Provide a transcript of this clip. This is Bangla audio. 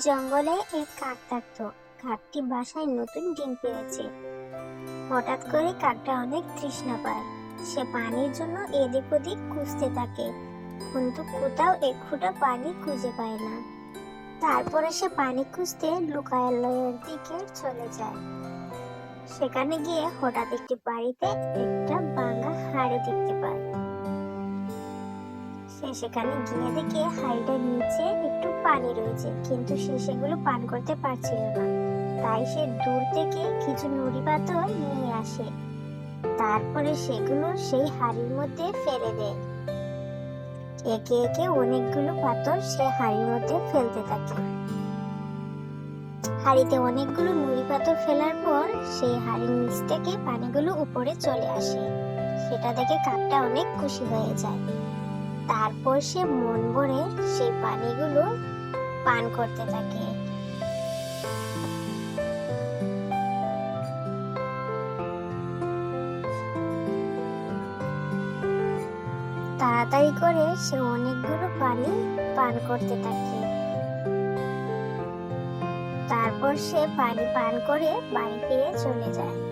জঙ্গলে এক কাক থাকতো কাকটি বাসায় নতুন ডিম পেয়েছে। হঠাৎ করে কাকটা অনেক তৃষ্ণা পায়। সে পানির জন্য এদিক ওদিক খুঁজতে থাকে। কিন্তু কোথাও এক ফোঁটা পানি খুঁজে পায় না। তারপরে সে পানি খুঁজতে লুকায়ালয়ের দিকে চলে যায়। সেখানে গিয়ে হঠাৎ একটি বাড়িতে একটা ভাঙা হাড়ি দেখতে পায়। সে সেখানে গিয়ে দেখে হাড়িটার নিচে পানি রয়েছে, কিন্তু সে সেগুলো পান করতে পারছিল না। তাই সে দূর থেকে কিছু নুড়ি পাথর নিয়ে আসে। তারপরে সেগুলো সেই হাড়ির মধ্যে ফেলে দেয়। একে একে অনেকগুলো পাথর সে হাড়ির মধ্যে ফেলতে থাকে। হাড়িতে অনেকগুলো নুড়ি পাথর ফেলার পর সেই হাড়ির নিচ থেকে পানিগুলো উপরে চলে আসে। সেটা দেখে কাকটা অনেক খুশি হয়ে যায়। তারপর সে মন ভরে সেই পানিগুলো পান করতে থাকে। তাড়াতাড়ি করে সে অনেকগুলো পানি পান করতে থাকে। তারপর সে পানি পান করে বাড়ি ফিরে চলে যায়।